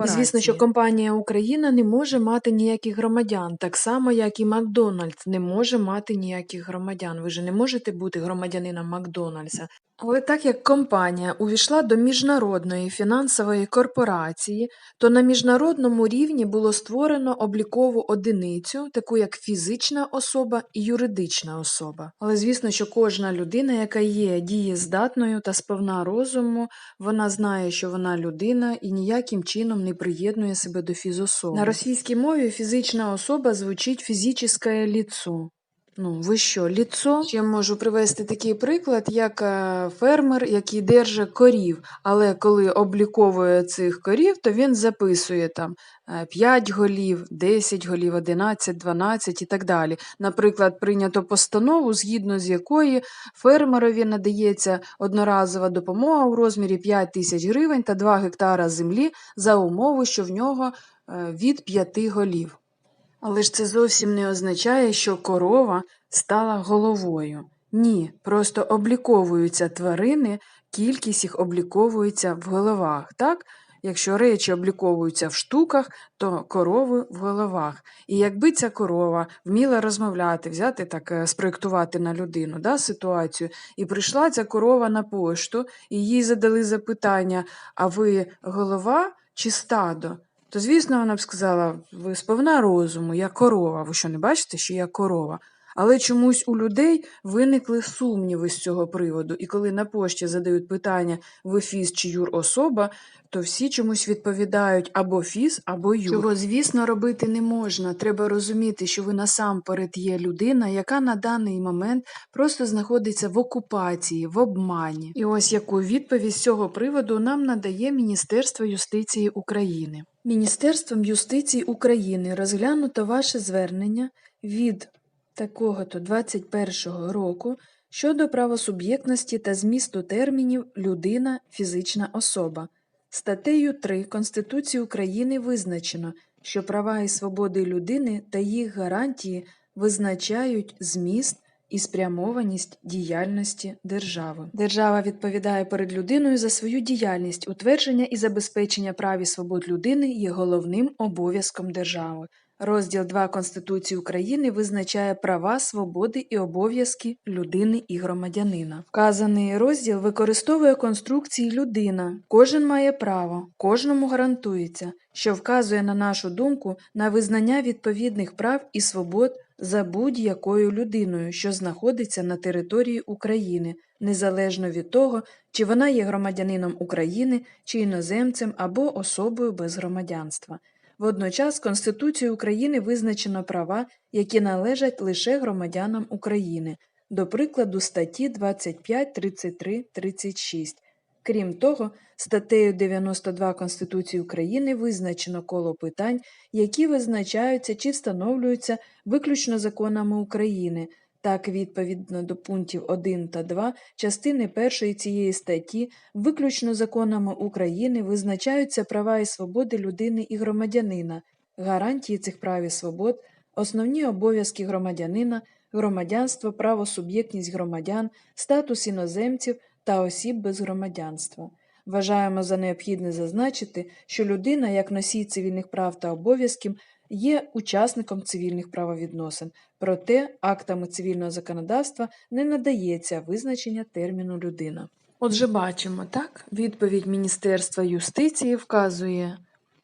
корпорації. Звісно, що компанія Україна не може мати ніяких громадян, так само, як і Макдональдс не може мати ніяких громадян. Ви ж не можете бути громадянином Макдональдса. Але так як компанія увійшла до міжнародної фінансової корпорації, то на міжнародному рівні було створено облікову одиницю, таку як фізична особа і юридична особа. Але звісно, що кожна людина, яка є дієздатною та сповна розуму, вона знає, що вона людина і ніяким чином не приєднує себе до фізособи. На російській мові фізична особа звучить фізичне ліцо. Ну, ви що, ліцо? Ще можу привести такий приклад, як е, фермер, який держить корів, але коли обліковує цих корів, то він записує там е, 5 голів, 10 голів, 11, 12 і так далі. Наприклад, прийнято постанову, згідно з якої фермерові надається одноразова допомога у розмірі 5 тисяч гривень та 2 гектара землі за умови, що в нього е, від 5 голів. Але ж це зовсім не означає, що корова стала головою. Ні, просто обліковуються тварини, кількість їх обліковується в головах. Так? Якщо речі обліковуються в штуках, то корови в головах. І якби ця корова вміла розмовляти, взяти так, е, спроєктувати на людину да, ситуацію, і прийшла ця корова на пошту, і їй задали запитання: а ви голова чи стадо? То, звісно, вона б сказала, ви сповна розуму, я корова. Ви що не бачите, що я корова? Але чомусь у людей виникли сумніви з цього приводу, і коли на пошті задають питання ви фіз чи юр особа, то всі чомусь відповідають або фіз, або юр. Чого, звісно, робити не можна. Треба розуміти, що ви насамперед є людина, яка на даний момент просто знаходиться в окупації, в обмані. І ось яку відповідь з цього приводу нам надає Міністерство юстиції України. Міністерством юстиції України розглянуто ваше звернення від такого-то 21-го року щодо правосуб'єктності та змісту термінів людина фізична особа. Статтею 3 Конституції України визначено, що права і свободи людини та їх гарантії визначають зміст і спрямованість діяльності держави. Держава відповідає перед людиною за свою діяльність, утвердження і забезпечення прав і свобод людини є головним обов'язком держави. Розділ 2 Конституції України визначає права, свободи і обов'язки людини і громадянина. Вказаний розділ використовує конструкції людина. Кожен має право, кожному гарантується, що вказує на нашу думку на визнання відповідних прав і свобод за будь-якою людиною, що знаходиться на території України, незалежно від того, чи вона є громадянином України, чи іноземцем або особою без громадянства. Водночас Конституцією України визначено права, які належать лише громадянам України, до прикладу статті 25, 33, 36. Крім того, статтею 92 Конституції України визначено коло питань, які визначаються чи встановлюються виключно законами України. Так, відповідно до пунктів 1 та 2 частини 1 цієї статті, виключно законами України визначаються права і свободи людини і громадянина, гарантії цих прав і свобод, основні обов'язки громадянина, громадянство, правосуб'єктність громадян, статус іноземців та осіб без громадянства. Вважаємо за необхідне зазначити, що людина, як носій цивільних прав та обов'язків, є учасником цивільних правовідносин, проте актами цивільного законодавства не надається визначення терміну людина. Отже, бачимо, так, відповідь Міністерства юстиції вказує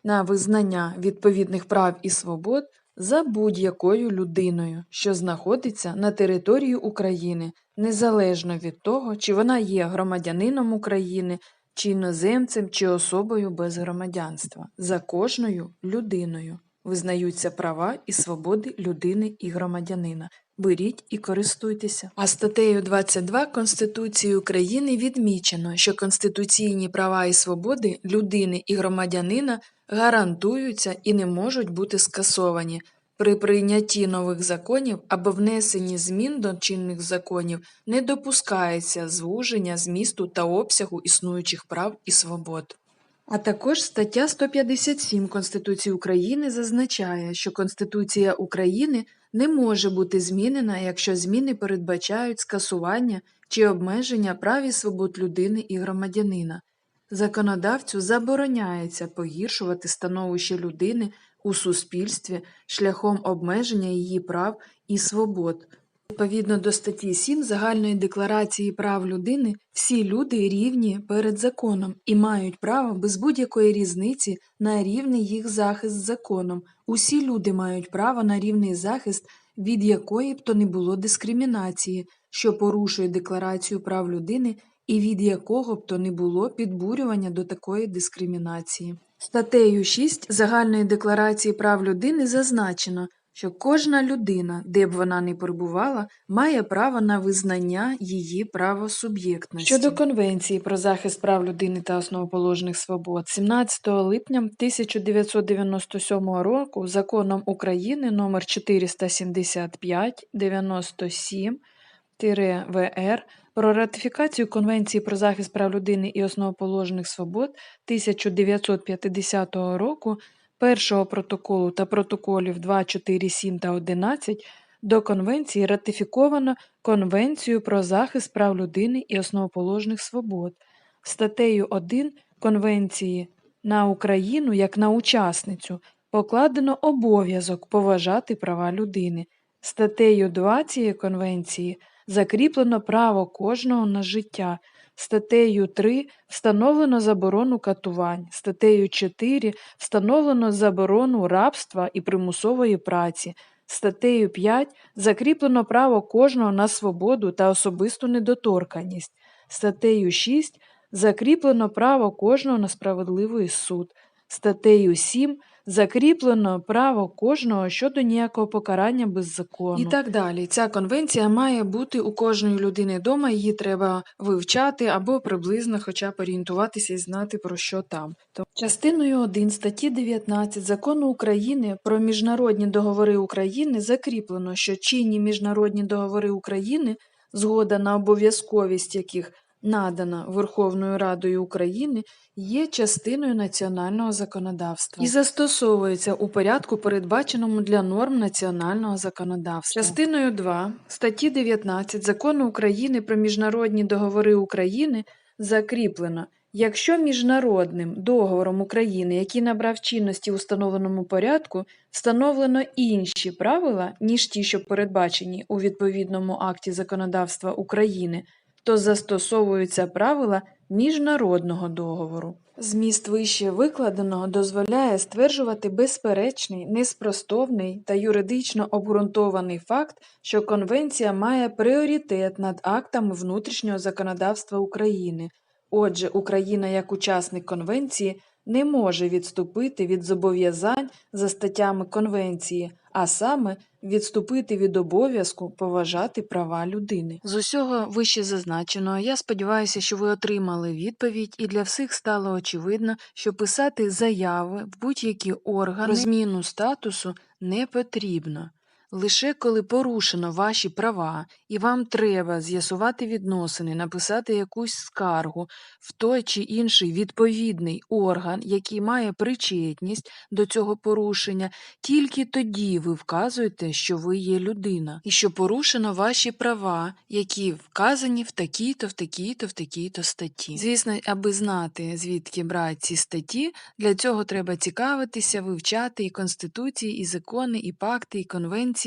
на визнання відповідних прав і свобод за будь-якою людиною, що знаходиться на території України, незалежно від того, чи вона є громадянином України, чи іноземцем, чи особою без громадянства, за кожною людиною визнаються права і свободи людини і громадянина. Беріть і користуйтеся. А статтею 22 Конституції України відмічено, що конституційні права і свободи людини і громадянина гарантуються і не можуть бути скасовані. При прийнятті нових законів або внесенні змін до чинних законів не допускається звуження змісту та обсягу існуючих прав і свобод. А також стаття 157 Конституції України зазначає, що Конституція України не може бути змінена, якщо зміни передбачають скасування чи обмеження прав і свобод людини і громадянина. законодавцю забороняється погіршувати становище людини у суспільстві шляхом обмеження її прав і свобод. Відповідно до статті 7 Загальної декларації прав людини, всі люди рівні перед законом і мають право без будь-якої різниці на рівний їх захист законом. Усі люди мають право на рівний захист від якої б то не було дискримінації, що порушує Декларацію прав людини і від якого б то не було підбурювання до такої дискримінації. Статтею 6 Загальної декларації прав людини зазначено, що кожна людина, де б вона не перебувала, має право на визнання її правосуб'єктності. Щодо Конвенції про захист прав людини та основоположних свобод, 17 липня 1997 року законом України номер 475 97 ВР про ратифікацію Конвенції про захист прав людини і основоположних свобод 1950 року, першого протоколу та протоколів 2, 4, 7 та 11 до Конвенції ратифіковано Конвенцію про захист прав людини і основоположних свобод. Статтею 1 Конвенції на Україну як на учасницю покладено обов'язок поважати права людини. Статтею 2 цієї конвенції закріплено право кожного на життя. Статтею 3 встановлено заборону катувань. Статтею 4 встановлено заборону рабства і примусової праці. Статтею 5 закріплено право кожного на свободу та особисту недоторканність. Статтею 6 закріплено право кожного на справедливий суд. Статтею 7 закріплено право кожного щодо ніякого покарання без закону. І так далі. Ця конвенція має бути у кожної людини вдома, її треба вивчати або приблизно хоча б орієнтуватися і знати про що там. Частиною 1 статті 19 Закону України про міжнародні договори України закріплено, що чинні міжнародні договори України, згода на обов'язковість яких надана Верховною Радою України, є частиною національного законодавства і застосовується у порядку, передбаченому для норм національного законодавства. Частиною 2 статті 19 Закону України про міжнародні договори України закріплено, якщо міжнародним договором України, який набрав чинності в установленому порядку, встановлено інші правила, ніж ті, що передбачені у відповідному акті законодавства України, то застосовуються правила міжнародного договору. Зміст вище викладеного дозволяє стверджувати безперечний, неспростовний та юридично обґрунтований факт, що Конвенція має пріоритет над актами внутрішнього законодавства України. Отже, Україна як учасник Конвенції не може відступити від зобов'язань за статтями Конвенції, а саме відступити від обов'язку поважати права людини. З усього вище зазначеного, я сподіваюся, що ви отримали відповідь, і для всіх стало очевидно, що писати заяви в будь-які органи про зміну статусу не потрібно. Лише коли порушено ваші права, і вам треба з'ясувати відносини, написати якусь скаргу в той чи інший відповідний орган, який має причетність до цього порушення, тільки тоді ви вказуєте, що ви є людина, і що порушено ваші права, які вказані в такій-то, в такій-то, в такій-то статті. Звісно, аби знати, звідки брати ці статті, для цього треба цікавитися, вивчати і конституції, і закони, і пакти, і конвенції,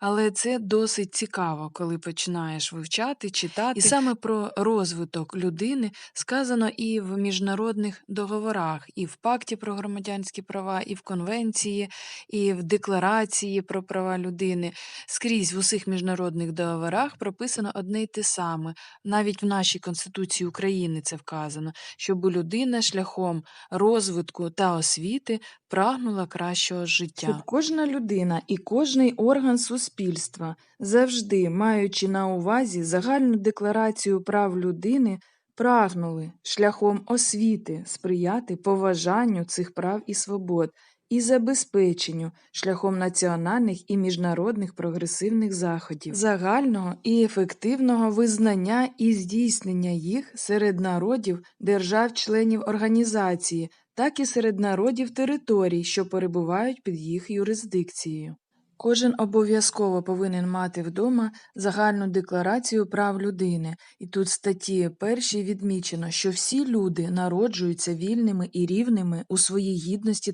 але це досить цікаво, коли починаєш вивчати, читати. І саме про розвиток людини сказано і в міжнародних договорах, і в пакті про громадянські права, і в конвенції, і в декларації про права людини. Скрізь в усіх міжнародних договорах прописано одне й те саме. Навіть в нашій Конституції України це вказано, щоб людина шляхом розвитку та освіти прагнула кращого життя. Щоб кожна людина і кожний орган суспільства, завжди маючи на увазі загальну декларацію прав людини, прагнули шляхом освіти сприяти поважанню цих прав і свобод і забезпеченню шляхом національних і міжнародних прогресивних заходів, загального і ефективного визнання і здійснення їх серед народів держав-членів організації, так і серед народів територій, що перебувають під їх юрисдикцією. Кожен обов'язково повинен мати вдома загальну декларацію прав людини. І тут статті першій відмічено, що всі люди народжуються вільними і рівними у своїй гідності